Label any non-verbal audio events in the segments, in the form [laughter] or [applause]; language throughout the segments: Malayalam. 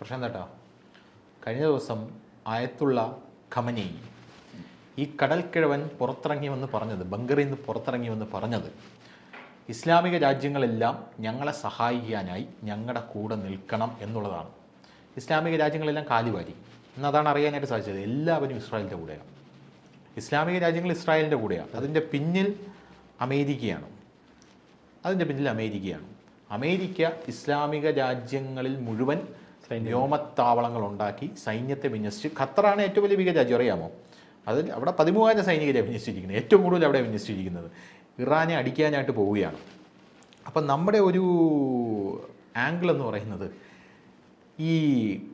പ്രശാന്തേട്ടാ കഴിഞ്ഞ ദിവസം ആയത്തുള്ള ഖമനി ഈ കടൽക്കിഴവൻ പുറത്തിറങ്ങി വന്ന് പറഞ്ഞത് ബംഗറിൽ നിന്ന് പുറത്തിറങ്ങി വന്ന് പറഞ്ഞത് ഇസ്ലാമിക രാജ്യങ്ങളെല്ലാം ഞങ്ങളെ സഹായിക്കാനായി ഞങ്ങളുടെ കൂടെ നിൽക്കണം എന്നുള്ളതാണ്. ഇസ്ലാമിക രാജ്യങ്ങളെല്ലാം കാലുവാരി. എന്നതാണ് അറിയാനായിട്ട് സാധിച്ചത്. എല്ലാവരും ഇസ്രായേലിന്റെ കൂടെയാണ്. ഇസ്ലാമിക രാജ്യങ്ങൾ ഇസ്രായേലിന്റെ കൂടെയാണ്. അതിന്റെ പിന്നിൽ അമേരിക്കയാണ്. അതിന്റെ പിന്നിൽ അമേരിക്കയാണ്. അമേരിക്ക ഇസ്ലാമിക രാജ്യങ്ങളിൽ മുഴുവൻ വ്യോമത്താവളങ്ങൾ ഉണ്ടാക്കി സൈന്യത്തെ വിന്യസിച്ച് ഖത്തറാണ് ഏറ്റവും വലിയ ഭീകര രാജ്യം അറിയാമോ? അതിൽ അവിടെ പതിമൂവായിരം സൈനികരെ വിന്യസിച്ചിരിക്കുന്നത്. ഏറ്റവും കൂടുതൽ അവിടെ വിന്യസിച്ചിരിക്കുന്നത്. ഇറാനെ അടിക്കാനായിട്ട് പോവുകയാണ്. അപ്പം നമ്മുടെ ഒരു ആംഗിൾ എന്ന് പറയുന്നത് ഈ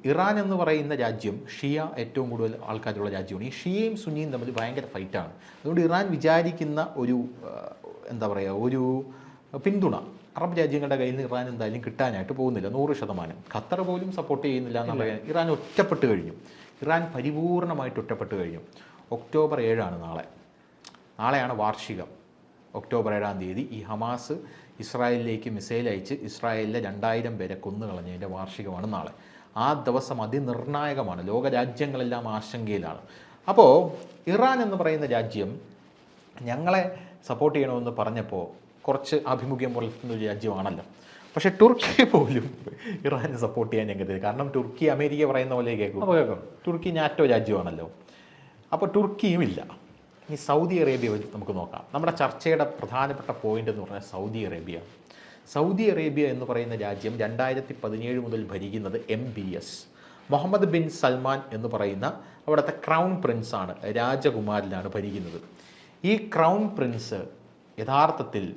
ഇറാൻ എന്ന് പറയുന്ന രാജ്യം ഷിയ ഏറ്റവും കൂടുതൽ ആൾക്കാരുള്ള രാജ്യമാണ്. ഈ ഷിയയും സുന്നിയും തമ്മിൽ ഭയങ്കര ഫൈറ്റാണ് അതുകൊണ്ട് ഇറാൻ വിചാരിക്കുന്ന ഒരു എന്താ പറയുക ഒരു പിന്തുണ അറബ് രാജ്യങ്ങളുടെ കയ്യിൽ നിന്ന് ഇറാൻ എന്തായാലും കിട്ടാനായിട്ട് പോകുന്നില്ല. നൂറ് ശതമാനം. ഖത്തർ പോലും സപ്പോർട്ട് ചെയ്യുന്നില്ല എന്ന് പറയാൻ ഇറാൻ ഒറ്റപ്പെട്ട് കഴിഞ്ഞു. ഇറാൻ പരിപൂർണമായിട്ട് ഒറ്റപ്പെട്ട് കഴിഞ്ഞു. ഒക്ടോബർ ഏഴാണ് നാളെ. നാളെയാണ് വാർഷികം. ഒക്ടോബർ ഏഴാം തീയതി ഈ ഹമാസ് ഇസ്രായേലിലേക്ക് മിസൈൽ അയച്ച് ഇസ്രായേലിലെ രണ്ടായിരം പേരെ കൊന്നുകളഞ്ഞതിന്റെ വാർഷികമാണ് നാളെ. ആ ദിവസം അതിനിർണായകമാണ്. ലോകരാജ്യങ്ങളെല്ലാം ആശങ്കയിലാണ്. അപ്പോൾ ഇറാൻ എന്ന് പറയുന്ന രാജ്യം ഞങ്ങളെ സപ്പോർട്ട് ചെയ്യണമെന്ന് പറഞ്ഞപ്പോൾ കുറച്ച് ആഭിമുഖ്യം പുലർത്തുന്ന ഒരു രാജ്യമാണല്ലോ. പക്ഷേ തുർക്കി [laughs] പോലും ഇറാനെ സപ്പോർട്ട് ചെയ്യാൻ ഞങ്ങൾക്ക് കാരണം തുർക്കി അമേരിക്ക പറയുന്ന പോലെ കേൾക്കും. കേൾക്കാം. തുർക്കി നാറ്റോ രാജ്യമാണല്ലോ. അപ്പോൾ തുർക്കിയും ഇല്ല. ഇനി സൗദി അറേബ്യ വെച്ച് നമുക്ക് നോക്കാം. നമ്മുടെ ചർച്ചയുടെ പ്രധാനപ്പെട്ട പോയിന്റ് എന്ന് പറഞ്ഞാൽ സൗദി അറേബ്യ. സൗദി അറേബ്യ എന്ന് പറയുന്ന രാജ്യം രണ്ടായിരത്തി പതിനേഴ് മുതൽ ഭരിക്കുന്നത് M B S Mohammed bin Salman എന്ന് പറയുന്ന അവിടുത്തെ ക്രൗൺ പ്രിൻസ് ആണ് രാജകുമാരിലാണ് ഭരിക്കുന്നത്. ഈ ക്രൗൺ പ്രിൻസ് യഥാർത്ഥത്തിൽ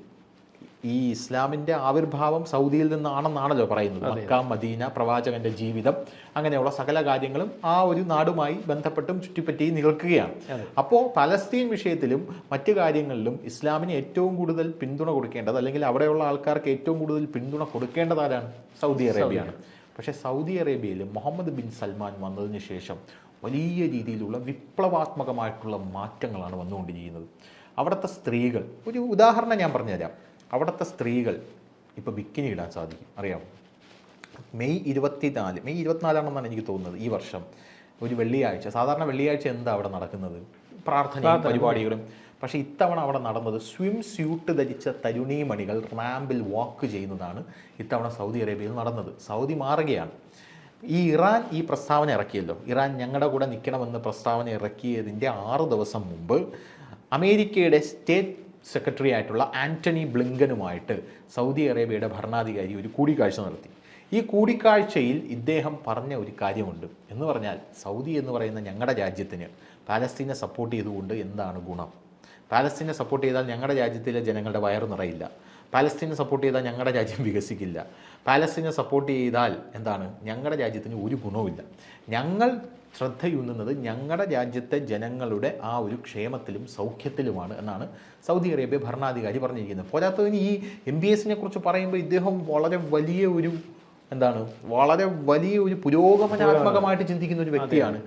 ഈ ഇസ്ലാമിന്റെ ആവിർഭാവം സൗദിയിൽ നിന്നാണെന്നാണല്ലോ പറയുന്നത്. മക്ക മദീന പ്രവാചകന്റെ ജീവിതം അങ്ങനെയുള്ള സകല കാര്യങ്ങളും ആ ഒരു നാടുമായി ബന്ധപ്പെട്ടും ചുറ്റിപ്പറ്റി നിൽക്കുകയാണ്. അപ്പോൾ പലസ്തീൻ വിഷയത്തിലും മറ്റു കാര്യങ്ങളിലും ഇസ്ലാമിന് ഏറ്റവും കൂടുതൽ പിന്തുണ കൊടുക്കേണ്ടത് അല്ലെങ്കിൽ അവിടെയുള്ള ആൾക്കാർക്ക് ഏറ്റവും കൂടുതൽ പിന്തുണ കൊടുക്കേണ്ടതാരാണ് സൗദി. അറേബ്യയാണ്. പക്ഷേ സൗദി അറേബ്യയിൽ മുഹമ്മദ് ബിൻ സൽമാൻ വന്നതിന് ശേഷം വലിയ രീതിയിലുള്ള വിപ്ലവാത്മകമായിട്ടുള്ള മാറ്റങ്ങളാണ് വന്നുകൊണ്ടിരിക്കുന്നത്. അവിടുത്തെ സ്ത്രീകൾ ഒരു ഉദാഹരണം ഞാൻ പറഞ്ഞുതരാം. അവിടുത്തെ സ്ത്രീകൾ ഇപ്പോൾ ബിക്കിനി ഇടാൻ സാധിക്കും. അറിയാമോ മെയ് ഇരുപത്തിനാല് മെയ് ഇരുപത്തിനാലാണെന്നാണ് എനിക്ക് തോന്നുന്നത് ഈ വർഷം. ഒരു വെള്ളിയാഴ്ച സാധാരണ വെള്ളിയാഴ്ച എന്താ അവിടെ നടക്കുന്നത്? പ്രാർത്ഥനയും പരിപാടികളും. പക്ഷേ ഇത്തവണ അവിടെ നടന്നത് സ്വിം സ്യൂട്ട് ധരിച്ച തരുണീമണികൾ റാമ്പിൽ വാക്ക് ചെയ്യുന്നതാണ് ഇത്തവണ സൗദി അറേബ്യയിൽ നടന്നത്. സൗദി മാറുകയാണ്. ഈ ഇറാൻ ഈ പ്രസ്താവന ഇറക്കിയല്ലോ. ഇറാൻ ഞങ്ങളുടെ കൂടെ നിൽക്കണമെന്ന് പ്രസ്താവന ഇറക്കിയതിന്റെ ആറ് ദിവസം മുമ്പ് അമേരിക്കയുടെ സ്റ്റേറ്റ് സെക്രട്ടറി ആയിട്ടുള്ള ആന്റണി ബ്ലിങ്കനുമായിട്ട് സൗദി അറേബ്യയുടെ ഭരണാധികാരി ഒരു കൂടിക്കാഴ്ച നടത്തി. ഈ കൂടിക്കാഴ്ചയിൽ ഇദ്ദേഹം പറഞ്ഞ ഒരു കാര്യമുണ്ട്. എന്ന് പറഞ്ഞാൽ സൗദി എന്ന് പറയുന്ന ഞങ്ങളുടെ രാജ്യത്തിന് പാലസ്തീനെ സപ്പോർട്ട് ചെയ്തുകൊണ്ട് എന്താണ് ഗുണം? പാലസ്തീനെ സപ്പോർട്ട് ചെയ്താൽ ഞങ്ങളുടെ രാജ്യത്തിലെ ജനങ്ങളുടെ വയറ് നിറയില്ല. പാലസ്തീനെ സപ്പോർട്ട് ചെയ്താൽ ഞങ്ങളുടെ രാജ്യം വികസിക്കില്ല. പാലസ്തീനെ സപ്പോർട്ട് ചെയ്താൽ എന്താണ്? ഞങ്ങളുടെ രാജ്യത്തിന് ഒരു ഗുണവുമില്ല. ഞങ്ങൾ ശ്രദ്ധയൂന്നുന്നത് ഞങ്ങളുടെ രാജ്യത്തെ ജനങ്ങളുടെ ആ ഒരു ക്ഷേമത്തിലും സൗഖ്യത്തിലുമാണ് എന്നാണ് സൗദി അറേബ്യ ഭരണാധികാരി പറഞ്ഞിരിക്കുന്നത്. പോരാത്തതിന് ഈ എം ബി എസിനെ കുറിച്ച് പറയുമ്പോൾ ഇദ്ദേഹം വളരെ വലിയ ഒരു എന്താണ്? വളരെ വലിയ ഒരു പുരോഗമനാത്മകമായിട്ട് ചിന്തിക്കുന്ന ഒരു വ്യക്തിയാണ്.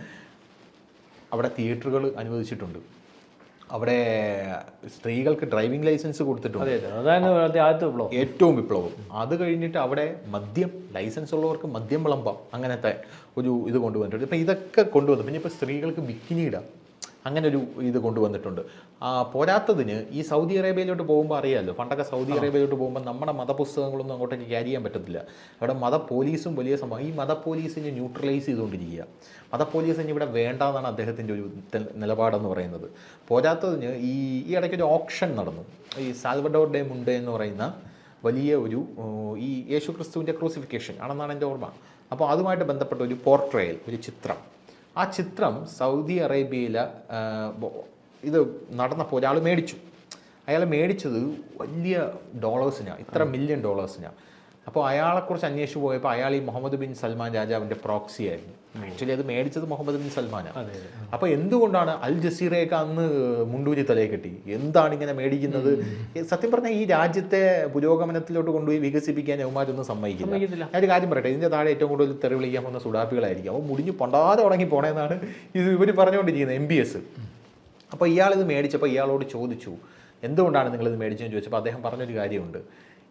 അവിടെ തിയേറ്ററുകൾ അനുവദിച്ചിട്ടുണ്ട്. അവിടെ സ്ത്രീകൾക്ക് ഡ്രൈവിംഗ് ലൈസൻസ് കൊടുത്തിട്ടുണ്ട്. ഏറ്റവും വിപ്ലവം. അത് കഴിഞ്ഞിട്ട് അവിടെ മദ്യം ലൈസൻസ് ഉള്ളവർക്ക് മദ്യം വിളമ്പാം. അങ്ങനത്തെ ഒരു ഇത് കൊണ്ടുവന്നിട്ടുണ്ട്. ഇപ്പം ഇതൊക്കെ കൊണ്ടുവന്നു. പിന്നെ ഇപ്പോൾ സ്ത്രീകൾക്ക് ബിക്കിനി ഇടാം. അങ്ങനെ ഒരു ഇത് കൊണ്ടുവന്നിട്ടുണ്ട്. ആ, പോരാത്തതിന് ഈ സൗദി അറേബ്യയിലോട്ട് പോകുമ്പോൾ അറിയാമല്ലോ പണ്ടൊക്കെ സൗദി അറേബ്യയിലോട്ട് പോകുമ്പോൾ നമ്മുടെ മതപുസ്തകങ്ങളൊന്നും അങ്ങോട്ടേക്ക് ക്യാരി ചെയ്യാൻ പറ്റത്തില്ല. അവിടെ മത പോലീസും വലിയ സംഭവം. ഈ മത പോലീസിനെ ന്യൂട്രലൈസ് ചെയ്തുകൊണ്ടിരിക്കുക. മത പോലീസ് ഇനി ഇവിടെ വേണ്ടെന്നാണ് അദ്ദേഹത്തിന്റെ ഒരു നിലപാടെന്ന് പറയുന്നത്. പോരാത്തതിന് ഈ ഈ ഇടയ്ക്ക് ഒരു ഓപ്ഷൻ നടന്നു. ഈ സാൽവഡോർ ഡേ മുണ്ടേ എന്ന് പറയുന്ന വലിയ ഒരു ഈ യേശു ക്രിസ്തുവിന്റെ ക്രൂസിഫിക്കേഷൻ ആണെന്നാണ് എന്റെ ഓർമ്മ. അപ്പോൾ അതുമായിട്ട് ബന്ധപ്പെട്ട ഒരു പോർട്രയൽ ഒരു ചിത്രം. ആ ചിത്രം സൗദി അറേബ്യയിലെ ഇത് നടന്നപ്പോൾ ഒരാൾ മേടിച്ചു. അയാൾ മേടിച്ചത് വലിയ ഡോളേഴ്സിനാണ് ഇത്ര മില്യൺ ഡോളേഴ്സിനാണ് അപ്പോൾ അയാളെക്കുറിച്ച് അന്വേഷിച്ച് പോയപ്പോൾ അയാൾ ഈ മുഹമ്മദ് ബിൻ സൽമാൻ രാജാവിന്റെ പ്രോക്സി ആയിരുന്നു. ആക്ച്വലി അത് മേടിച്ചത് മുഹമ്മദ് ബിൻ സൽമാനാണ്. അപ്പോൾ എന്തുകൊണ്ടാണ് അൽ ജസീറയൊക്കെ അന്ന് മുണ്ടൂരി തലയെ കെട്ടി? എന്താണ് ഇങ്ങനെ മേടിക്കുന്നത്? സത്യം പറഞ്ഞാൽ ഈ രാജ്യത്തെ പുരോഗമനത്തിലോട്ട് കൊണ്ടുപോയി വികസിപ്പിക്കാൻ യവന്മാരൊന്നും സമ്മതിക്കില്ല. ഞാൻ ഒരു കാര്യം പറയട്ടെ ഇതിന്റെ താഴെ ഏറ്റവും കൂടുതൽ തെറി വിളിക്കാൻ പോകുന്ന സുഡാപ്പികളായിരിക്കും. അപ്പോൾ മുടിഞ്ഞു പൊണ്ടാതെ ഉടങ്ങി പോണേന്നാണ് ഇത് ഇവർ പറഞ്ഞുകൊണ്ടിരിക്കുന്നത് എം ബി എസ് അപ്പോൾ ഇയാൾ ഇത് മേടിച്ചപ്പോൾ ഇയാളോട് ചോദിച്ചു എന്തുകൊണ്ടാണ് നിങ്ങളിത് മേടിച്ചതെന്ന് ചോദിച്ചപ്പോൾ അദ്ദേഹം പറഞ്ഞൊരു കാര്യമുണ്ട്.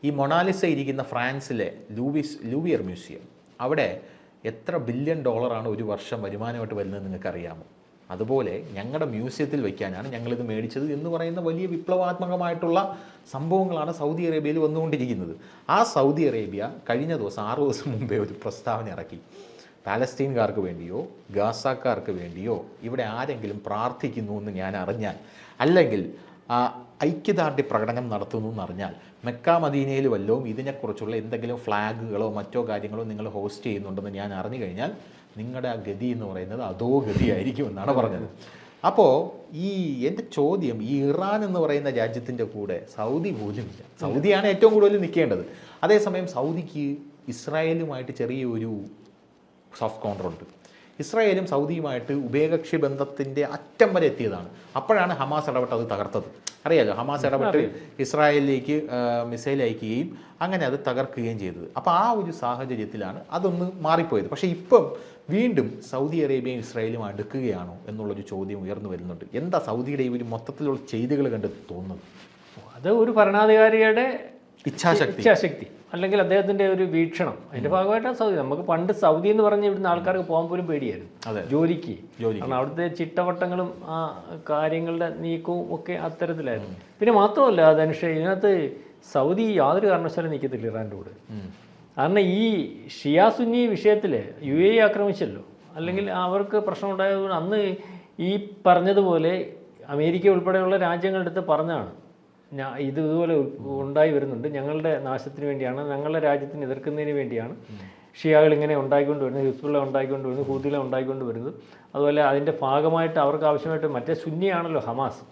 ഈ മൊണാലിസ ഇരിക്കുന്ന ഫ്രാൻസിലെ ലൂവിസ് ലൂവിയർ മ്യൂസിയം. അവിടെ എത്ര ബില്യൺ ഡോളറാണ് ഒരു വർഷം വരുമാനമായിട്ട് വരുന്നത് നിങ്ങൾക്കറിയാമോ? അതുപോലെ ഞങ്ങളുടെ മ്യൂസിയത്തിൽ വയ്ക്കാനാണ് ഞങ്ങളിത് മേടിച്ചത് എന്ന് പറയുന്ന വലിയ വിപ്ലവാത്മകമായിട്ടുള്ള സംഭവങ്ങളാണ് സൗദി അറേബ്യയിൽ വന്നുകൊണ്ടിരിക്കുന്നത്. ആ സൗദി അറേബ്യ കഴിഞ്ഞ ദിവസം ആറ് ദിവസം മുമ്പേ ഒരു പ്രസ്താവന ഇറക്കി. പാലസ്തീൻകാർക്ക് വേണ്ടിയോ ഗാസാക്കാർക്ക് വേണ്ടിയോ ഇവിടെ ആരെങ്കിലും പ്രാർത്ഥിക്കുന്നു എന്ന് ഞാൻ അറിഞ്ഞാൽ അല്ലെങ്കിൽ ഐക്യദാർഢ്യ പ്രകടനം നടത്തുന്നു എന്നറിഞ്ഞാൽ മെക്ക മദീനയിൽ വല്ലതും ഇതിനെക്കുറിച്ചുള്ള എന്തെങ്കിലും ഫ്ലാഗുകളോ മറ്റോ കാര്യങ്ങളോ നിങ്ങൾ ഹോസ്റ്റ് ചെയ്യുന്നുണ്ടെന്ന് ഞാൻ അറിഞ്ഞു കഴിഞ്ഞാൽ നിങ്ങളുടെ ആ ഗതി എന്ന് പറയുന്നത് അതോ ഗതിയായിരിക്കും എന്നാണ് പറഞ്ഞത്. അപ്പോൾ ഈ എന്റെ ചോദ്യം ഈ ഇറാൻ എന്ന് പറയുന്ന രാജ്യത്തിന്റെ കൂടെ സൗദി പോലും ഇല്ല. സൗദിയാണ് ഏറ്റവും കൂടുതൽ നിൽക്കേണ്ടത്. അതേസമയം സൗദിക്ക് ഇസ്രായേലുമായിട്ട് ചെറിയൊരു സോഫ്റ്റ് കോൺട്രോൾ ഉണ്ട്. ഇസ്രായേലും സൗദിയുമായിട്ട് ഉഭയകക്ഷി ബന്ധത്തിന്റെ അറ്റം വരെ എത്തിയതാണ്. അപ്പോഴാണ് ഹമാസ് ഇടപെട്ട് അത് തകർത്തത്. അറിയാലോ ഹമാസ് ഇടപെട്ട് ഇസ്രായേലിലേക്ക് മിസൈൽ അയക്കുകയും അങ്ങനെ അത് തകർക്കുകയും ചെയ്തത്. അപ്പോൾ ആ ഒരു സാഹചര്യത്തിലാണ് അതൊന്ന് മാറിപ്പോയത്. പക്ഷേ ഇപ്പം വീണ്ടും സൗദി അറേബ്യയും ഇസ്രായേലും അടുക്കുകയാണോ എന്നുള്ളൊരു ചോദ്യം ഉയർന്നു വരുന്നുണ്ട്. എന്താ സൗദിയുടെ ഈ ഒരു മൊത്തത്തിലുള്ള ചെയ്തികൾ കണ്ട് തോന്നുന്നത്? അത് ഒരു ഭരണാധികാരിയുടെ ഇച്ഛാശക്തി. ഇച്ഛാശക്തി. അല്ലെങ്കിൽ അദ്ദേഹത്തിന്റെ ഒരു വീക്ഷണം. അതിന്റെ ഭാഗമായിട്ടാണ് സൗദി. നമുക്ക് പണ്ട് സൗദി എന്ന് പറഞ്ഞ ഇവിടുന്ന് ആൾക്കാർക്ക് പോകാൻ പോലും പേടിയായിരുന്നു. ജോലിക്ക്. കാരണം അവിടുത്തെ ചിട്ടവട്ടങ്ങളും ആ കാര്യങ്ങളുടെ നീക്കവും ഒക്കെ അത്തരത്തിലായിരുന്നു. പിന്നെ മാത്രമല്ല ധനുഷ ഇതിനകത്ത് സൗദി യാതൊരു കാരണവശാലും നിൽക്കത്തില്ല ഇറാന്റെ കൂടെ. കാരണം ഈ ഷിയാ സുന്നി വിഷയത്തിൽ യു എ ആക്രമിച്ചല്ലോ. അല്ലെങ്കിൽ അവർക്ക് പ്രശ്നമുണ്ടായത് അന്ന് ഈ പറഞ്ഞതുപോലെ അമേരിക്ക ഉൾപ്പെടെയുള്ള രാജ്യങ്ങളുടെ അടുത്ത് പറഞ്ഞാണ് ഇത് ഇതുപോലെ ഉണ്ടായി വരുന്നുണ്ട്. ഞങ്ങളുടെ നാശത്തിന് വേണ്ടിയാണ് ഞങ്ങളുടെ രാജ്യത്തിന് എതിർക്കുന്നതിന് വേണ്ടിയാണ് ഷിയാകൾ ഇങ്ങനെ ഉണ്ടായിക്കൊണ്ട് വരുന്നത് ഹിസ്ബുള്ള ഉണ്ടായിക്കൊണ്ട് വരുന്നത് ഹൂദിലെ ഉണ്ടായിക്കൊണ്ട് വരുന്നത്. അതുപോലെ അതിന്റെ ഭാഗമായിട്ട് അവർക്ക് ആവശ്യമായിട്ട് മറ്റേ സുന്നിയാണല്ലോ ഹമാസ്.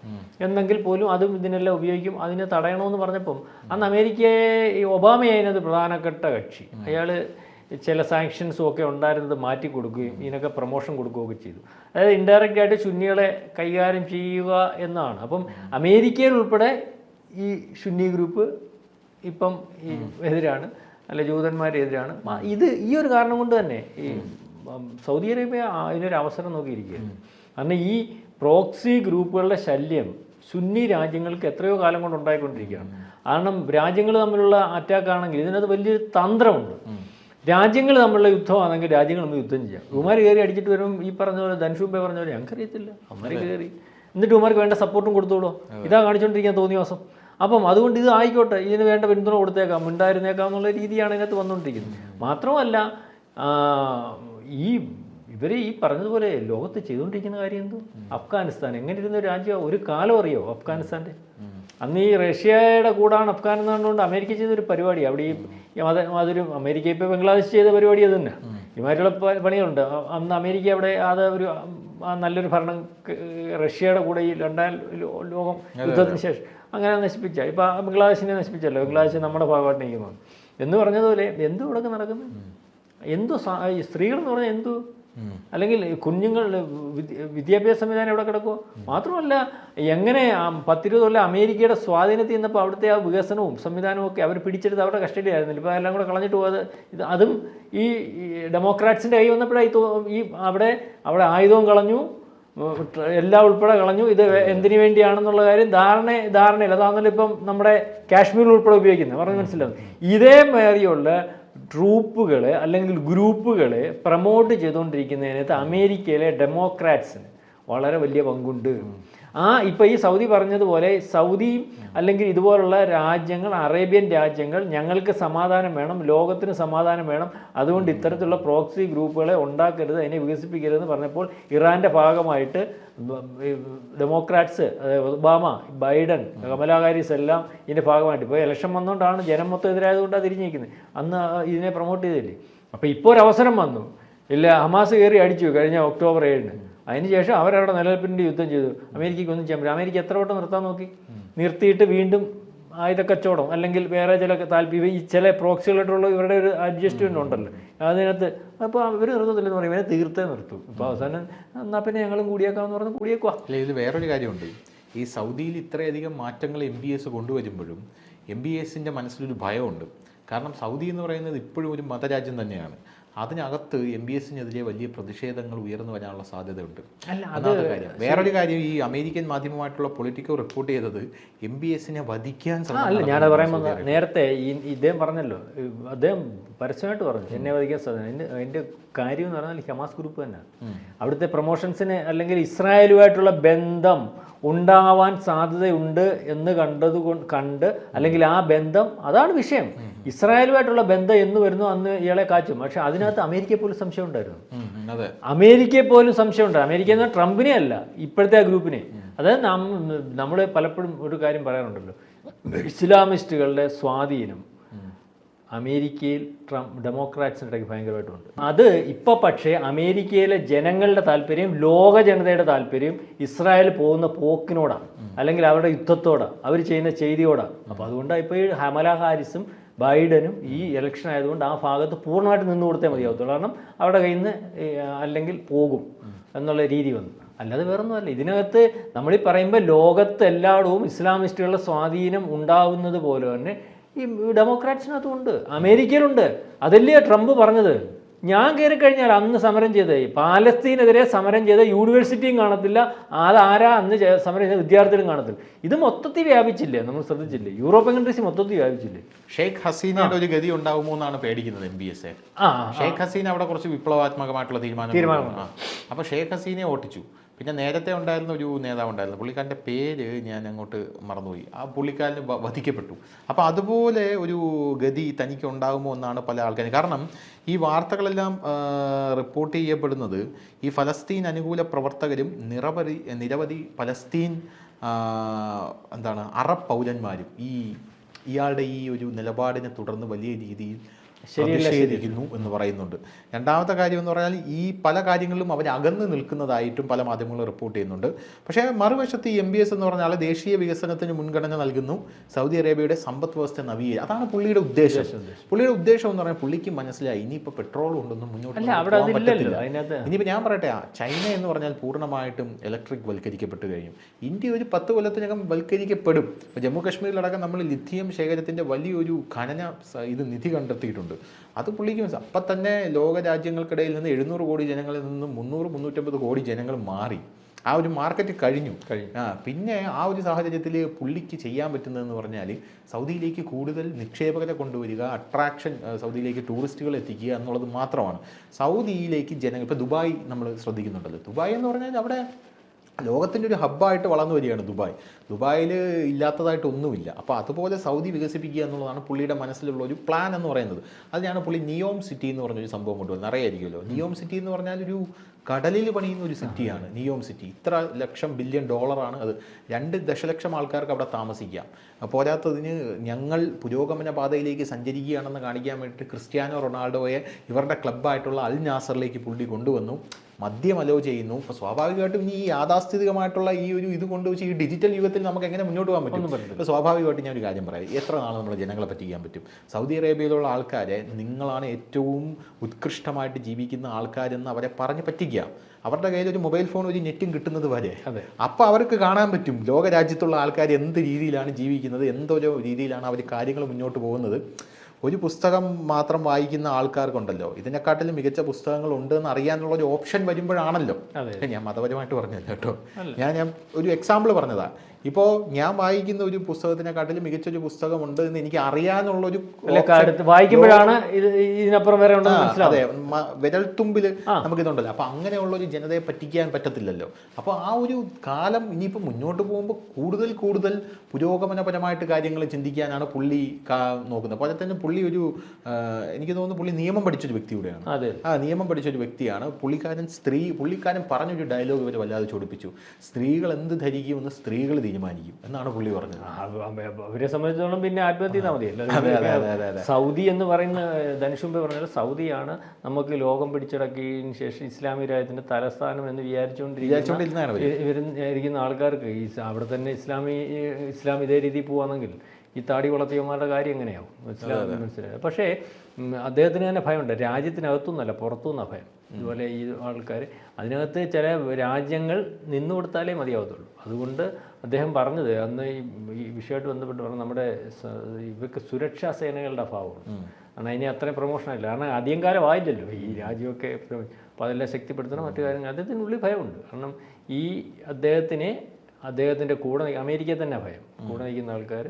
എന്നെങ്കിൽ പോലും അതും ഇതിനെല്ലാം ഉപയോഗിക്കും അതിനെ തടയണമെന്ന് പറഞ്ഞപ്പം അന്ന് അമേരിക്കയെ ഈ ഒബാമയായിരുന്നത് പ്രധാനപ്പെട്ട കക്ഷി. അയാൾ ചില സാങ്ഷൻസും ഒക്കെ ഉണ്ടായിരുന്നത് മാറ്റി കൊടുക്കുകയും ഇതിനൊക്കെ പ്രൊമോഷൻ കൊടുക്കുകയൊക്കെ ചെയ്തു. അതായത് ഇൻഡയറക്റ്റ് ആയിട്ട് സുന്നികളെ കൈകാര്യം ചെയ്യുക എന്നാണ്. അപ്പം അമേരിക്കയിൽ ഉൾപ്പെടെ ഈ ഷുന്നി ഗ്രൂപ്പ് ഇപ്പം ഈ എതിരാണ് അല്ല ജൂതന്മാരെതിരാണ്. ഇത് ഈ ഒരു കാരണം കൊണ്ട് തന്നെ ഈ സൗദി അറേബ്യ അതിനൊരു അവസരം നോക്കിയിരിക്കുകയാണ്. കാരണം ഈ പ്രോക്സി ഗ്രൂപ്പുകളുടെ ശല്യം സുന്നി രാജ്യങ്ങൾക്ക് എത്രയോ കാലം കൊണ്ട് ഉണ്ടായിക്കൊണ്ടിരിക്കുകയാണ്. കാരണം രാജ്യങ്ങൾ തമ്മിലുള്ള അറ്റാക്ക് ആണെങ്കിൽ ഇതിനകത്ത് വലിയൊരു തന്ത്രമുണ്ട്. രാജ്യങ്ങൾ തമ്മിലുള്ള യുദ്ധമാണെങ്കിൽ രാജ്യങ്ങൾ തമ്മിൽ യുദ്ധം ചെയ്യാം. ഉമാർ കയറി അടിച്ചിട്ട് വരും ഈ പറഞ്ഞ പോലെ ധനുഷൂപ്പെ പറഞ്ഞ പോലെ ഞങ്ങൾക്കറിയത്തില്ല. അമ്മ കയറി. എന്നിട്ട് ഉമാർക്ക് വേണ്ട സപ്പോർട്ടും കൊടുത്തോളൂ. ഇതാ കാണിച്ചുകൊണ്ടിരിക്കാൻ തോന്നിയ ദിവസം. അപ്പം അതുകൊണ്ട് ഇത് ആയിക്കോട്ടെ ഇതിന് വേണ്ട പിന്തുണ കൊടുത്തേക്കാം ഉണ്ടായിരുന്നേക്കാം എന്നുള്ള രീതിയാണ് ഇതിനകത്ത് വന്നുകൊണ്ടിരിക്കുന്നത്. മാത്രമല്ല ഈ ഇവർ ഈ പറഞ്ഞതുപോലെ ലോകത്ത് ചെയ്തുകൊണ്ടിരിക്കുന്ന കാര്യം എന്തോ? അഫ്ഗാനിസ്ഥാൻ. എങ്ങനെ ഇരുന്ന രാജ്യം? ഒരു കാലം അറിയോ അഫ്ഗാനിസ്ഥാന്റെ? അന്ന് ഈ റഷ്യയുടെ കൂടാണ് അഫ്ഗാൻ എന്നുകൊണ്ട് അമേരിക്ക ചെയ്തൊരു പരിപാടി. അവിടെ ഈ മത അതൊരു അമേരിക്ക ഇപ്പോൾ ബംഗ്ലാദേശ് ചെയ്ത പരിപാടി അത് തന്നെ. ഇമാരിയുള്ള പണികളുണ്ട്. അന്ന് അമേരിക്ക അവിടെ അത് ഒരു നല്ലൊരു ഭരണം റഷ്യയുടെ കൂടെ ഈ രണ്ടാം ലോകം യുദ്ധത്തിന് ശേഷം അങ്ങനെ നശിപ്പിച്ച. ഇപ്പം ബംഗ്ലാദേശിനെ നശിപ്പിച്ചല്ലോ. ബംഗ്ലാദേശ് നമ്മുടെ ഭാഗമായിട്ട് നീക്കുന്നു എന്ന് പറഞ്ഞതുപോലെ എന്തോ ഇവിടെ നടക്കുന്നത് എന്തോ സ്ത്രീകൾ എന്ന് പറഞ്ഞാൽ എന്തോ അല്ലെങ്കിൽ കുഞ്ഞുങ്ങൾ വിദ്യ- വിദ്യാഭ്യാസ സംവിധാനം എവിടെ കിടക്കുമോ മാത്രമല്ല എങ്ങനെ പത്തിരുപത് കൊല്ലം അമേരിക്കയുടെ സ്വാധീനത്തിൽ നിന്നപ്പോൾ അവിടുത്തെ ആ വികസനവും സംവിധാനവും ഒക്കെ അവർ പിടിച്ചെടുത്ത് അവരുടെ കസ്റ്റഡി ആയിരുന്നില്ല ഇപ്പോൾ എല്ലാം കൂടെ കളഞ്ഞിട്ട് പോയത് ഇത് അതും ഈ ഡെമോക്രാറ്റ്സിന്റെ കൈ വന്നപ്പോഴായി ഈ അവിടെ അവിടെ ആയുധവും കളഞ്ഞു. എല്ലാം ഉൾപ്പെടെ കളഞ്ഞു. ഇത് എന്തിനു വേണ്ടിയാണെന്നുള്ള കാര്യം ധാരണ ധാരണയില്ല. അതാണല്ലോ ഇപ്പം നമ്മുടെ കാശ്മീർ ഉൾപ്പെടെ ഉപയോഗിക്കുന്നത്. പറഞ്ഞു മനസ്സിലാവും. ഇതേ മാതിരിയുള്ള ട്രൂപ്പുകളെ അല്ലെങ്കിൽ ഗ്രൂപ്പുകളെ പ്രമോട്ട് ചെയ്തുകൊണ്ടിരിക്കുന്നതിനകത്ത് അമേരിക്കയിലെ ഡെമോക്രാറ്റ്സിന് വളരെ വലിയ പങ്കുണ്ട്. ആ ഇപ്പം ഈ സൗദി പറഞ്ഞതുപോലെ സൗദി അല്ലെങ്കിൽ ഇതുപോലുള്ള രാജ്യങ്ങൾ അറേബ്യൻ രാജ്യങ്ങൾ ഞങ്ങൾക്ക് സമാധാനം വേണം ലോകത്തിന് സമാധാനം വേണം. അതുകൊണ്ട് ഇത്തരത്തിലുള്ള പ്രോക്സി ഗ്രൂപ്പുകളെ ഉണ്ടാക്കരുത് അതിനെ വികസിപ്പിക്കരുതെന്ന് പറഞ്ഞപ്പോൾ ഇറാന്റെ ഭാഗമായിട്ട് democrats Obama Biden Kamala Harris എല്ലാം ഇതിന്റെ ഭാഗമായിട്ട്. ഇപ്പോൾ ഇലക്ഷൻ വന്നുകൊണ്ടാണ് ജനം മൊത്തം എതിരായതുകൊണ്ടാണ് തിരിഞ്ഞിരിക്കുന്നത് അന്ന് ഇതിനെ പ്രൊമോട്ട് ചെയ്തില്ലേ? അപ്പോൾ ഇപ്പോൾ ഒരു അവസരം വന്നു. ഇല്ല ഹമാസ് കയറി അടിച്ചു കഴിഞ്ഞ ഒക്ടോബർ ഏഴിന്. അതിനുശേഷം അവരവിടെ നിലനിൽപ്പിന്റെ യുദ്ധം ചെയ്തു. അമേരിക്കയ്ക്ക് ഒന്നും ചെയ്യാൻ പറ്റില്ല. അമേരിക്ക എത്ര വട്ടം നിർത്താൻ നോക്കി? നിർത്തിയിട്ട് വീണ്ടും ആയുധ കച്ചവടം അല്ലെങ്കിൽ വേറെ ചില താല്പര്യം ഈ ചില പ്രോക്സികളായിട്ടുള്ള ഇവരുടെ ഒരു അഡ്ജസ്റ്റ്മെന്റ് ഉണ്ടല്ലോ. അതിനകത്ത് അപ്പോൾ ഇവർ നിർത്തത്തില്ലെന്ന് പറയും. ഇവരെ തീർത്തേ നിർത്തും. അപ്പോൾ അവസാനം എന്നാൽ പിന്നെ ഞങ്ങളും കൂടിയേക്കാമെന്ന് പറഞ്ഞ് കൂടിയേക്കുക അല്ല ഇതിൽ വേറൊരു കാര്യമുണ്ട്. ഈ സൗദിയിൽ ഇത്രയധികം മാറ്റങ്ങൾ എം ബി എസ് കൊണ്ടുവരുമ്പോഴും എം ബി എസിന്റെ മനസ്സിലൊരു ഭയമുണ്ട്. കാരണം സൗദി എന്ന് പറയുന്നത് ഇപ്പോഴും ഒരു മതരാജ്യം തന്നെയാണ്. അതിനകത്ത് എം ബി എസിനെതിരെ വലിയ പ്രതിഷേധങ്ങൾ ഉയർന്നു വരാനുള്ള സാധ്യതയുണ്ട്. അല്ല ഒന്നാമത്തെ കാര്യം വേറൊരു കാര്യം ഈ അമേരിക്കൻ മാധ്യമമായിട്ടുള്ള പൊളിറ്റിക്കോ റിപ്പോർട്ട് ചെയ്തത് എം ബി എസിനെ വധിക്കാൻ അല്ല ഞാൻ പറയുമ്പോൾ നേരത്തെ ഈ ഇദ്ദേഹം പറഞ്ഞല്ലോ അദ്ദേഹം പരസ്യമായിട്ട് പറഞ്ഞു എന്നെ വധിക്കാൻ സാധ്യത എന്റെ കാര്യം എന്ന് പറഞ്ഞാൽ ഹമാസ് ഗ്രൂപ്പ് തന്നെ അവിടുത്തെ പ്രൊമോഷൻസിന് അല്ലെങ്കിൽ ഇസ്രായേലുമായിട്ടുള്ള ബന്ധം ഉണ്ടാവാൻ സാധ്യതയുണ്ട് എന്ന് കണ്ടത് കൊണ്ട് കണ്ട് അല്ലെങ്കിൽ ആ ബന്ധം അതാണ് വിഷയം. ഇസ്രായേലുമായിട്ടുള്ള ബന്ധം എന്ന് വരുന്നു അന്ന് ഇയാളെ കാച്ചും. പക്ഷെ അതിനകത്ത് അമേരിക്കയെ പോലും സംശയം ഉണ്ടായിരുന്നു. അമേരിക്കയെ പോലും സംശയമുണ്ട് അമേരിക്ക എന്ന ട്രംപിനെ അല്ല ഇപ്പോഴത്തെ ആ ഗ്രൂപ്പിനെ. അതായത് നമ്മൾ പലപ്പോഴും ഒരു കാര്യം പറയാറുണ്ടല്ലോ. ഇസ്ലാമിസ്റ്റുകളുടെ സ്വാധീനം. അമേരിക്കയിൽ ട്രംപ് ഡെമോക്രാറ്റ്സിന്റെ ഇടയ്ക്ക് ഭയങ്കരമായിട്ടുണ്ട്. അത് ഇപ്പോൾ പക്ഷേ അമേരിക്കയിലെ ജനങ്ങളുടെ താല്പര്യം ലോക ജനതയുടെ താല്പര്യം ഇസ്രായേൽ പോകുന്ന പോക്കിനോടാണ്. അല്ലെങ്കിൽ അവരുടെ യുദ്ധത്തോടാണ്. അവർ ചെയ്യുന്ന ചെയ്തിയോടാണ്. അപ്പോൾ അതുകൊണ്ടാണ് ഇപ്പോൾ ഈ ഹമല ഹാരിസും ബൈഡനും ഈ ഇലക്ഷൻ ആയതുകൊണ്ട് ആ ഭാഗത്ത് പൂർണമായിട്ട് നിന്ന് കൊടുത്തേ മതിയാവത്തുള്ളൂ. കാരണം അവരുടെ കയ്യിൽ നിന്ന് അല്ലെങ്കിൽ പോകും എന്നുള്ള രീതി വന്നു. അല്ലാതെ വേറൊന്നുമല്ല. ഇതിനകത്ത് നമ്മൾ ഈ പറയുമ്പോൾ ലോകത്തെല്ലായിടവും ഇസ്ലാമിസ്റ്റുകളുടെ സ്വാധീനം ഉണ്ടാവുന്നത് പോലെ തന്നെ ഈ ഡെമോക്രാറ്റ്സിനകത്തും ഉണ്ട് അമേരിക്കയിലുണ്ട്. അതല്ലേ ട്രംപ് പറഞ്ഞത്? ഞാൻ കയറി കഴിഞ്ഞാൽ അന്ന് സമരം ചെയ്തത് പാലസ്തീനെതിരെ സമരം ചെയ്ത യൂണിവേഴ്സിറ്റിയും കാണത്തില്ല. അതാരാ അന്ന് സമരം ചെയ്ത വിദ്യാർത്ഥികളും കാണത്തില്ല. ഇത് മൊത്തത്തിൽ വ്യാപിച്ചില്ലേ? നമ്മൾ ശ്രദ്ധിച്ചില്ലേ? യൂറോപ്യൻ കൺട്രീസ് മൊത്തത്തിൽ വ്യാപിച്ചില്ലേ? ഷെയ്ഖ് ഹസീനയുടെ ഒരു ഗതി ഉണ്ടാകുമോ എന്നാണ് പേടിക്കുന്നത് എം ബി എസ് എ. ആ ഷെയ്ഖ് ഹസീന അവിടെ കുറച്ച് വിപ്ലവാത്മകമായിട്ടുള്ള തീരുമാനം തീരുമാനം അപ്പൊ ഷെയ്ഖ് ഹസീനെ ഓട്ടിച്ചു പിന്നെ നേരത്തെ ഉണ്ടായിരുന്ന ഒരു നേതാവ് ഉണ്ടായിരുന്നു. പുള്ളിക്കാരന്റെ പേര് ഞാൻ അങ്ങോട്ട് മറന്നുപോയി. ആ പുള്ളിക്കാരന് വധിക്കപ്പെട്ടു. അപ്പോൾ അതുപോലെ ഒരു ഗതി തനിക്ക് ഉണ്ടാകുമോ എന്നാണ് പല ആൾക്കാരും. കാരണം ഈ വാർത്തകളെല്ലാം റിപ്പോർട്ട് ചെയ്യപ്പെടുന്നത് ഈ ഫലസ്തീൻ അനുകൂല പ്രവർത്തകരും നിരവധി നിരവധി ഫലസ്തീൻ എന്താണ് അറബ് പൗരന്മാരും ഈ ഇയാളുടെ ഈ ഒരു നിലപാടിനെ തുടർന്ന് വലിയ രീതിയിൽ പ്രതിഷേധിക്കുന്നു എന്ന് പറയുന്നുണ്ട്. രണ്ടാമത്തെ കാര്യം എന്ന് പറഞ്ഞാൽ ഈ പല കാര്യങ്ങളിലും അവർ അകന്ന് നിൽക്കുന്നതായിട്ടും പല മാധ്യമങ്ങളും റിപ്പോർട്ട് ചെയ്യുന്നുണ്ട്. പക്ഷേ മറുവശത്ത് ഈ എം ബി എസ് എന്ന് പറഞ്ഞാൽ ദേശീയ വികസനത്തിന് മുൻഗണന നൽകുന്നു. സൗദി അറേബ്യയുടെ സമ്പദ് വ്യവസ്ഥ നവീകരിക്കുക അതാണ് പുള്ളിയുടെ ഉദ്ദേശം. പുള്ളിയുടെ ഉദ്ദേശം എന്ന് പറഞ്ഞാൽ പുള്ളിക്ക് മനസ്സിലായി ഇനിയിപ്പോൾ പെട്രോൾ കൊണ്ടൊന്നും മുന്നോട്ട് പോകാൻ പറ്റത്തില്ല. ഇനിയിപ്പോൾ ഞാൻ പറയട്ടെ ചൈന എന്ന് പറഞ്ഞാൽ പൂർണമായിട്ടും ഇലക്ട്രിക് വൽക്കരിക്കപ്പെട്ട് കഴിഞ്ഞു. ഇന്ത്യ ഒരു പത്ത് കൊല്ലത്തിനകം വൽക്കരിക്കപ്പെടും. ജമ്മു കാശ്മീരിലടക്കം നമ്മൾ ലിഥിയം ശേഖരത്തിന്റെ വലിയൊരു ഖനന ഇത് നിധി കണ്ടെത്തിയിട്ടുണ്ട്. അത് പുള്ളിക്ക് മനസ്സിലാവും അപ്പം തന്നെ ലോക രാജ്യങ്ങൾക്കിടയിൽ നിന്ന് എഴുന്നൂറ് കോടി ജനങ്ങളിൽ നിന്ന് മുന്നൂറ് മുന്നൂറ്റമ്പത് കോടി ജനങ്ങൾ മാറി. ആ ഒരു മാർക്കറ്റ് കഴിഞ്ഞു. കഴിഞ്ഞു. ആ പിന്നെ ആ ഒരു സാഹചര്യത്തിൽ പുള്ളിക്ക് ചെയ്യാൻ പറ്റുന്നതെന്ന് പറഞ്ഞാൽ സൗദിയിലേക്ക് കൂടുതൽ നിക്ഷേപകരെ കൊണ്ടുവരിക അട്രാക്ഷൻ സൗദിയിലേക്ക് ടൂറിസ്റ്റുകൾ എത്തിക്കുക എന്നുള്ളത് മാത്രമാണ്. സൗദിയിലേക്ക് ജനങ്ങൾ ഇപ്പോൾ ദുബായ് നമ്മൾ ശ്രദ്ധിക്കുന്നുണ്ടല്ലോ. ദുബായ് എന്ന് പറഞ്ഞാൽ അവിടെ ലോകത്തിന്റെ ഒരു ഹബ്ബായിട്ട് വളർന്നു വരികയാണ് ദുബായ്. ദുബായിൽ ഇല്ലാത്തതായിട്ട് ഒന്നുമില്ല. അപ്പോൾ അതുപോലെ സൗദി വികസിപ്പിക്കുക എന്നുള്ളതാണ് പുള്ളിയുടെ മനസ്സിലുള്ള ഒരു പ്ലാൻ എന്ന് പറയുന്നത്. അതിനാണ് പുള്ളി നിയോം സിറ്റി എന്ന് പറഞ്ഞൊരു സംഭവം കൊണ്ടുവന്നത് അറിയായിരിക്കുമല്ലോ? നിയോം സിറ്റി എന്ന് പറഞ്ഞാൽ ഒരു കടലിൽ പണിയുന്ന ഒരു സിറ്റിയാണ് നിയോം സിറ്റി. ഇത്ര ലക്ഷം ബില്യൺ ഡോളറാണ് അത്. രണ്ട് ദശലക്ഷം ആൾക്കാർക്ക് അവിടെ താമസിക്കാം. പോരാത്തതിന് ഞങ്ങൾ പുരോഗമന പാതയിലേക്ക് സഞ്ചരിക്കുകയാണെന്ന് കാണിക്കാൻ വേണ്ടിയിട്ട് ക്രിസ്ത്യാനോ റൊണാൾഡോയെ ഇവരുടെ ക്ലബ്ബായിട്ടുള്ള അൽ നാസറിലേക്ക് പുള്ളി കൊണ്ടുവന്നു. മദ്യം അലോ ചെയ്യുന്നു. അപ്പോൾ സ്വാഭാവികമായിട്ടും ഇനി ഈ യാഥാസ്ഥിതികമായിട്ടുള്ള ഈ ഒരു ഇത് കൊണ്ട് വെച്ച് ഈ ഡിജിറ്റൽ യുഗത്തിൽ നമുക്ക് എങ്ങനെ മുന്നോട്ട് പോകാൻ പറ്റും? ഇപ്പോൾ സ്വാഭാവികമായിട്ട് ഞാൻ ഒരു കാര്യം പറയാം. എത്ര നാൾ നമ്മൾ ജനങ്ങളെ പറ്റിക്കാൻ പറ്റും? സൗദി അറേബ്യയിലുള്ള ആൾക്കാരെ നിങ്ങളാണ് ഏറ്റവും ഉത്കൃഷ്ടമായിട്ട് ജീവിക്കുന്ന ആൾക്കാരെന്ന് അവരെ പറഞ്ഞ് പറ്റിക്കുക. അവരുടെ കയ്യിൽ ഒരു മൊബൈൽ ഫോൺ ഒരു നെറ്റും കിട്ടുന്നത് വരെ. അപ്പോൾ അവർക്ക് കാണാൻ പറ്റും. ലോകരാജ്യത്തുള്ള ആൾക്കാർ എന്ത് രീതിയിലാണ് ജീവിക്കുന്നത്? എന്തോരോ രീതിയിലാണ് അവർ കാര്യങ്ങൾ മുന്നോട്ട് പോകുന്നത്? ഒരു പുസ്തകം മാത്രം വായിക്കുന്ന ആൾക്കാർക്കുണ്ടല്ലോ. ഇതിനെക്കാട്ടിലും മികച്ച പുസ്തകങ്ങൾ ഉണ്ട് എന്ന് അറിയാനുള്ള ഒരു ഓപ്ഷൻ വരുമ്പോഴാണല്ലോ. ഞാൻ മതപരമായിട്ട് പറഞ്ഞല്ലോ കേട്ടോ? ഞാൻ ഞാൻ ഒരു എക്സാമ്പിൾ പറഞ്ഞതാ. ഇപ്പോൾ ഞാൻ വായിക്കുന്ന ഒരു പുസ്തകത്തിനെക്കാട്ടിലും മികച്ചൊരു പുസ്തകമുണ്ട് എന്ന് എനിക്ക് അറിയാനുള്ള ഒരു വായിക്കുമ്പോഴാണ് ഇത് ഇതിനപ്പുറം വേറെ മനസ്സിലാവും. അതെ. വിരൽത്തുമ്പിൽ നമുക്കിതുണ്ടല്ലോ. അപ്പൊ അങ്ങനെയുള്ള ഒരു ജനതയെ പറ്റിക്കാൻ പറ്റത്തില്ലല്ലോ. അപ്പോൾ ആ ഒരു കാലം ഇനിയിപ്പോൾ മുന്നോട്ട് പോകുമ്പോൾ കൂടുതൽ കൂടുതൽ പുരോഗമനപരമായിട്ട് കാര്യങ്ങൾ ചിന്തിക്കാനാണ് പുള്ളി നോക്കുന്നത്. അപ്പോൾ തന്നെ പുള്ളി ഒരു എനിക്ക് തോന്നുന്നു പുള്ളി നിയമം പഠിച്ചൊരു വ്യക്തി കൂടെയാണ്. അതെ. ആ നിയമം പഠിച്ചൊരു വ്യക്തിയാണ്. പുള്ളിക്കാരൻ സ്ത്രീ പുള്ളിക്കാരൻ പറഞ്ഞൊരു ഡയലോഗ് ഇവർ വല്ലാതെ ചോടിപ്പിച്ചു. സ്ത്രീകൾ എന്ത് ധരിക്കുമെന്ന് സ്ത്രീകൾ തീരുമാനിക്കും എന്നാണ് പുള്ളി പറഞ്ഞത്. അവരെ സംബന്ധിച്ചിടത്തോളം പിന്നെ ആത്മഹത്യ ചെയ്താൽ മതി. സൗദി എന്ന് പറയുന്ന ധനുഷ് മുമ്പേ പറഞ്ഞാൽ സൗദിയാണ് നമുക്ക് ലോകം പിടിച്ചടക്കിയതിന് ശേഷം ഇസ്ലാമിക രാജ്യത്തിന്റെ തലസ്ഥാനം എന്ന് വിചാരിച്ചുകൊണ്ടിരിക്കുന്ന ഇരിക്കുന്ന ആൾക്കാർക്ക് ഈ അവിടെ തന്നെ ഇസ്ലാമി ഇസ്ലാം ഇതേ രീതിയിൽ പോവാണെങ്കിൽ ഈ താടി വളർത്തിയവന്മാരുടെ കാര്യം എങ്ങനെയാവും? ഇസ്ലാം മനസ്സിലായത് പക്ഷേ അദ്ദേഹത്തിന് തന്നെ ഭയമുണ്ട്. രാജ്യത്തിനകത്തുനിന്നല്ല പുറത്തുനിന്നാണ് ഭയം. ഇതുപോലെ ഈ ആൾക്കാർ അതിനകത്ത് ചില രാജ്യങ്ങൾ നിന്നു കൊടുത്താലേ മതിയാവത്തുള്ളൂ. അതുകൊണ്ട് അദ്ദേഹം പറഞ്ഞത് അന്ന് ഈ ഈ വിഷയമായിട്ട് ബന്ധപ്പെട്ട് പറഞ്ഞു നമ്മുടെ ഇവർക്ക് സുരക്ഷാ സേനകളുടെ അഭാവമാണ്. കാരണം അതിന് അത്രയും പ്രൊമോഷൻ കാരണം അധികം കാലം ആയില്ലല്ലോ. ഈ രാജ്യമൊക്കെ അപ്പോൾ അതെല്ലാം ശക്തിപ്പെടുത്തണം മറ്റു കാര്യങ്ങൾ. അദ്ദേഹത്തിനുള്ളിൽ ഭയമുണ്ട്. കാരണം ഈ അദ്ദേഹത്തിനെ അദ്ദേഹത്തിന്റെ കൂടെ അമേരിക്കയിൽ തന്നെ ഭയം. കൂടെ നിൽക്കുന്ന ആൾക്കാർ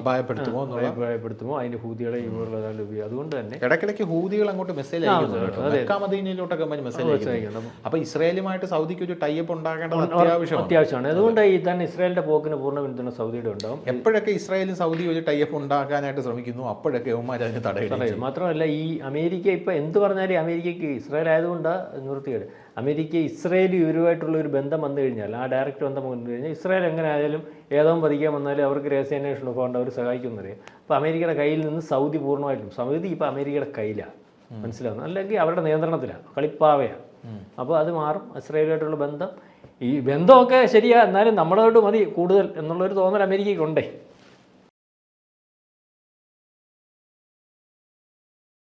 അപായപ്പെടുത്തുമോ അപായപ്പെടുത്തുമോ? അതിന്റെ ഹൂതികളെ ഇവരുള്ളതാണ് ഉപയോഗം അതുകൊണ്ട് തന്നെ ഇടയ്ക്കിടയ്ക്ക് ഹൂതികൾ അങ്ങോട്ട് മെസ്സേജ് അയക്കുന്നുണ്ട് മെക്ക മദീനയിലോട്ടൊക്കെ മെസ്സേജ് അയക്കുന്നുണ്ട്. അപ്പൊ ഇസ്രായേലുമായിട്ട് സൗദിക്ക് ഒരു ടൈപ്പ് ഉണ്ടാകേണ്ടത് അത്യാവശ്യമാണ്. അത്യാവശ്യമാണ്. അതുകൊണ്ട് ഈ തന്നെ ഇസ്രായേലിന്റെ പോക്കിന് പൂർണ പിന്തുണ സൗദിയുടെ ഉണ്ടാവും. എപ്പോഴൊക്കെ ഇസ്രായേലും സൗദി ഒരു ടൈപ്പ് ഉണ്ടാക്കാനായിട്ട് ശ്രമിക്കുന്നു അപ്പോഴൊക്കെ യവന്മാർ അതിന് തടയിടും മാത്രമല്ല ഈ അമേരിക്ക ഇപ്പൊ എന്ത് പറഞ്ഞാലും അമേരിക്കയ്ക്ക് ഇസ്രായേൽ ആയതുകൊണ്ട് നിർത്തിയത്. അമേരിക്ക ഇസ്രായേൽ ഇവരുമായിട്ടുള്ള ഒരു ബന്ധം വന്നു കഴിഞ്ഞാൽ ആ ഡയറക്റ്റ് ബന്ധം വന്നു കഴിഞ്ഞാൽ ഇസ്രായേൽ എങ്ങനെ ആയാലും ഏതോ പതിക്കാൻ വന്നാലും അവർക്ക് രഹസ്യാന്വേഷണം കൊണ്ട് അവർ സഹായിക്കുമെന്നറിയാം അപ്പോൾ അമേരിക്കയുടെ കയ്യിൽ നിന്ന് സൗദി പൂർണമായിട്ടും സൗദി ഇപ്പോൾ അമേരിക്കയുടെ കയ്യിലാണ് മനസ്സിലാവുന്നത്? അല്ലെങ്കിൽ അവരുടെ നിയന്ത്രണത്തിലാണ് കളിപ്പാവയാണ് അപ്പോൾ അത് മാറും. ഇസ്രായേലുമായിട്ടുള്ള ബന്ധം. ഈ ബന്ധമൊക്കെ ശരിയാ എന്നാലും നമ്മളോട് മതി കൂടുതൽ എന്നുള്ളൊരു തോന്നൽ അമേരിക്കയ്ക്ക് ഉണ്ടേ